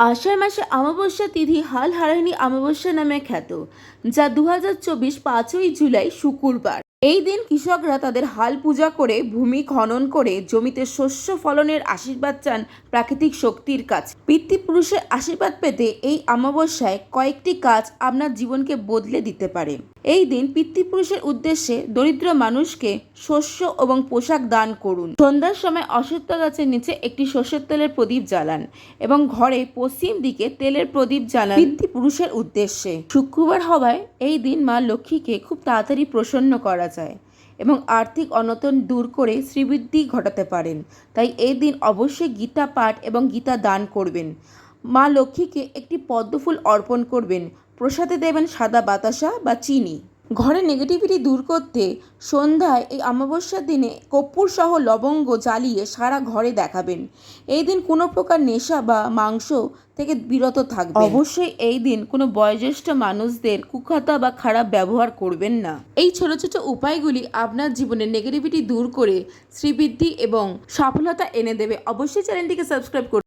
আষাঢ় মাসে অমাবস্যা তিথি হাল হারায়নি অমাবস্যা নামে খ্যাত, যা দু হাজার চব্বিশ পাঁচই জুলাই শুক্রবার। এই দিন কৃষকরা তাদের হাল পূজা করে, ভূমি খনন করে, জমিতে শস্য ফলনের আশীর্বাদ চান প্রাকৃতিক শক্তির কাছে। পিতৃপুরুষের আশীর্বাদ পেতে এই অমাবস্যায় কয়েকটি কাজ আপনার জীবনকে বদলে দিতে পারে। এই দিন পিতৃপুরুষের উদ্দেশ্যে দরিদ্র মানুষকে শস্য এবং পোশাক দান করুন। সন্ধ্যার সময় অশ্বত্থ গাছের নিচে একটি সর্ষের তেলের প্রদীপ জ্বালান এবং ঘরে পশ্চিম দিকে তেলের প্রদীপ জ্বালান পিতৃপুরুষের উদ্দেশ্যে। শুক্রবার হওয়ায় এই দিন মা লক্ষ্মীকে খুব তাড়াতাড়ি প্রসন্ন করা যায় এবং আর্থিক অনটন দূর করে শ্রীবৃদ্ধি ঘটাতে পারেন। তাই এই দিন অবশ্যই গীতা পাঠ এবং গীতা দান করবেন। মা লক্ষ্মীকে একটি পদ্মফুল অর্পণ করবেন। প্রসাদে দেবেন সাদা বাতাসা বা চিনি। ঘরে নেগেটিভিটি দূর করতে সন্ধ্যায় এই অমাবস্যার দিনে কর্পূর সহ লবঙ্গ জ্বালিয়ে সারা ঘরে দেখাবেন। এই দিন কোনো প্রকার নেশা বা মাংস থেকে বিরত থাকবে অবশ্যই এই দিন কোনো বয়োজ্যেষ্ঠ মানুষদের কুখাতা বা খারাপ ব্যবহার করবেন না। এই ছোট ছোট উপায়গুলি আপনার জীবনের নেগেটিভিটি দূর করে, শ্রীবৃদ্ধি এবং সফলতা এনে দেবে। অবশ্যই চ্যানেলটিকে সাবস্ক্রাইব করুন।